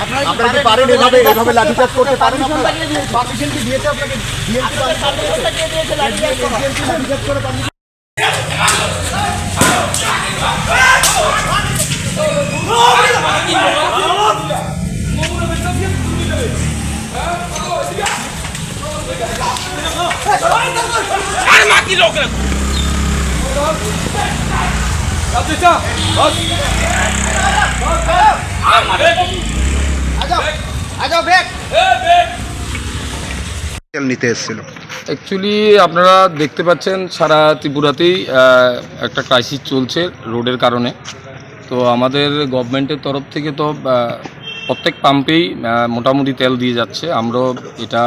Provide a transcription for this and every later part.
আপনারা কি পারেন এভাবে এভাবে লাঠিচার্জ করতে পারেন আপনারা? পারমিশন কি দিয়েছে আপনাকে বিএনপি লাঠিচার্জ করে। permission- তেল নিতে এসেছিল। অ্যাকচুয়ালি আপনারা দেখতে পাচ্ছেন সারা ত্রিপুরাতেই একটা ক্রাইসিস চলছে রোডের কারণে। তো আমাদের গভর্নমেন্টের তরফ থেকে তো প্রত্যেক পাম্পেই মোটামুটি তেল দিয়ে যাচ্ছে। আমরাও এটা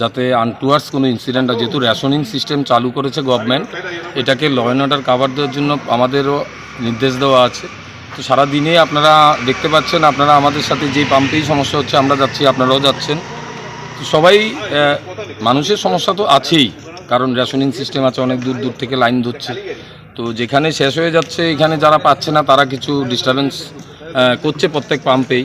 যাতে আনটুয়ার্স কোনো ইনসিডেন্ট যেহেতু রেশনিং সিস্টেম চালু করেছে গভর্নমেন্ট এটাকে ল অ্যান্ড অর্ডার কাভার দেওয়ার জন্য আমাদেরও নির্দেশ দেওয়া আছে। তো সারা দিনে আপনারা দেখতে পাচ্ছেন, আপনারা আমাদের সাথে যেই পাম্পেই সমস্যা হচ্ছে, আমরা যাচ্ছি, আপনারাও যাচ্ছেন। তো সবাই মানুষের সমস্যা তো আছেই, কারণ রেশনিং সিস্টেম আছে, অনেক দূর দূর থেকে লাইন ধরছে। তো যেখানে শেষ হয়ে যাচ্ছে, এখানে যারা পাচ্ছে না, তারা কিছু ডিস্টারবেন্স করছে প্রত্যেক পাম্পেই।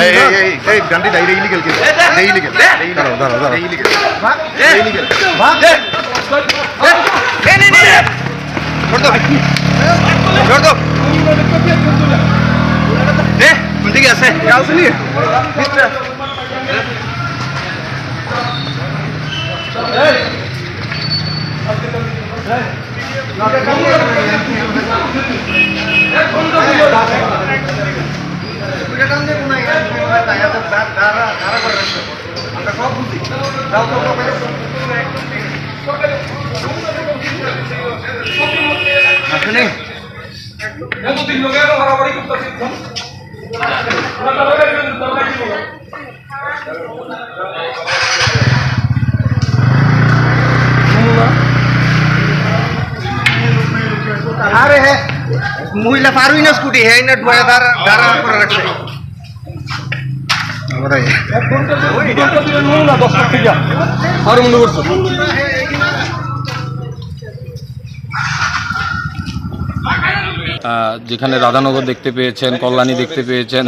এই এই এই গানটি ডাইরে ইলিগাল কি এই ইলিগাল দাঁড়াও দাঁড়াও দাঁড়াও ইলিগাল ইলিগাল ঠিক আছে এখানে। আরে হ্যাঁ মহিলা পারুই না স্কুটি হ্যাঁ না ডুয়া দাঁড়া দাঁড়া করে রাখছে। আর মনে করছ? যেখানে রাধানগর দেখতে পেয়েছেন কল্যাণী দেখতে পেয়েছেন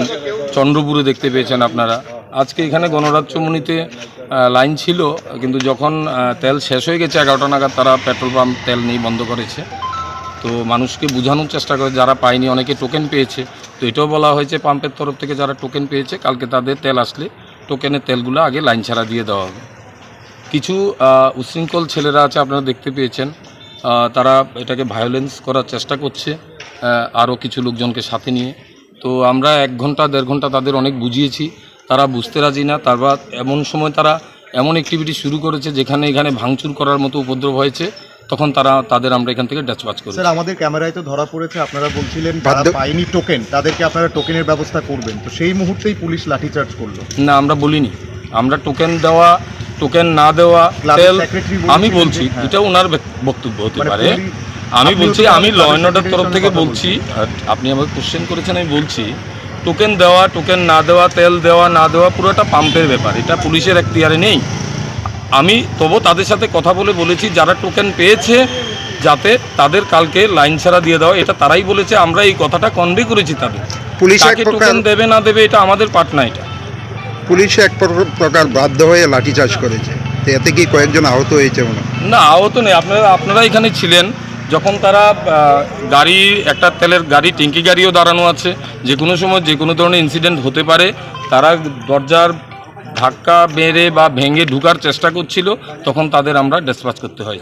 চন্দ্রপুরে দেখতে পেয়েছেন আপনারা। আজকে এখানে গণরাজ্যমণিতে লাইন ছিল কিন্তু যখন তেল শেষ হয়ে গেছে এগারোটা নাগাদ তারা পেট্রোল পাম্প তেল নেই বন্ধ করেছে। তো মানুষকে বোঝানোর চেষ্টা করে যারা পায়নি অনেকে টোকেন পেয়েছে। তো এটাও বলা হয়েছে পাম্পের তরফ থেকে যারা টোকেন পেয়েছে কালকে তাদের তেল আসলে টোকেনের তেলগুলো আগে লাইন ছাড়া দিয়ে দেওয়া হবে। কিছু আহ, উচ্ছৃঙ্খল ছেলেরা আছে আপনারা দেখতে পেয়েছেন। তারা এটাকে ভায়োলেন্স করার চেষ্টা করছে। আরও কিছু লোকজনকে সাথে নিয়ে। তো আমরা এক ঘণ্টা দেড় ঘণ্টা তাদের অনেক বুঝিয়েছি। তারা বুঝতে রাজি না। তারপর এমন সময় তারা এমন অ্যাক্টিভিটি শুরু করেছে যেখানে এখানে ভাঙচুর করার মতো উপদ্রব হয়েছে তখন তারা তাদের আমরা এখান থেকে ড্যাচপাচ করি স্যার আমাদের ক্যামেরায় তো ধরা পড়েছে। আপনারা বলছিলেন যারা পায়নি টোকেন তাদেরকে আপনারা টোকেনের ব্যবস্থা করবেন। তো সেই মুহূর্তেই পুলিশ লাঠিচার্জ করল। না আমরা বলিনি। আমরা টোকেন দেওয়া টোকেন না দেওয়া আমি বলছি হ্যাঁ। এটা ওনার বক্তব্য হতে মানে পারে। আমি বলছি আমি ল অ্যান্ড অর্ডার তরফ থেকে বলছি আপনি আমাকে কোশ্চেন করেছেন আমি বলছি টোকেন দেওয়া টোকেন না দেওয়া তেল দেওয়া না দেওয়া পুরোটা পাম্পের ব্যাপার এটা পুলিশের এখতিয়ারে নেই। আমি তবু তাদের সাথে কথা বলে বলেছি যারা টোকেন পেয়েছে যাতে তাদের কালকে লাইন ছাড়া দিয়ে দেওয়া এটা তারাই বলেছে আমরা এই কথাটা কনভে করেছি তাদের। পুলিশ এক তাকে প্রকার টোকেন দেবে না দেবে এটা আমাদের পার্ট না এটা। পুলিশ এক প্রকার বাধ্য হয়ে লাঠিচার্জ করেছে এতে কি কয়েকজন আহত হয়েছে না আহত নেই আপনারা আপনারা এখানে ছিলেন যখন তারা গাড়ি, একটা তেলের গাড়ি, টিঙ্কি গাড়িও দাঁড়ানো আছে, যে কোনো সময় যে কোনো ধরনের ইনসিডেন্ট হতে পারে, তারা দরজার ধাক্কা মেরে বা ভেঙে ঢুকার চেষ্টা করছিল, তখন তাদের আমরা ডিসপাস করতে হয়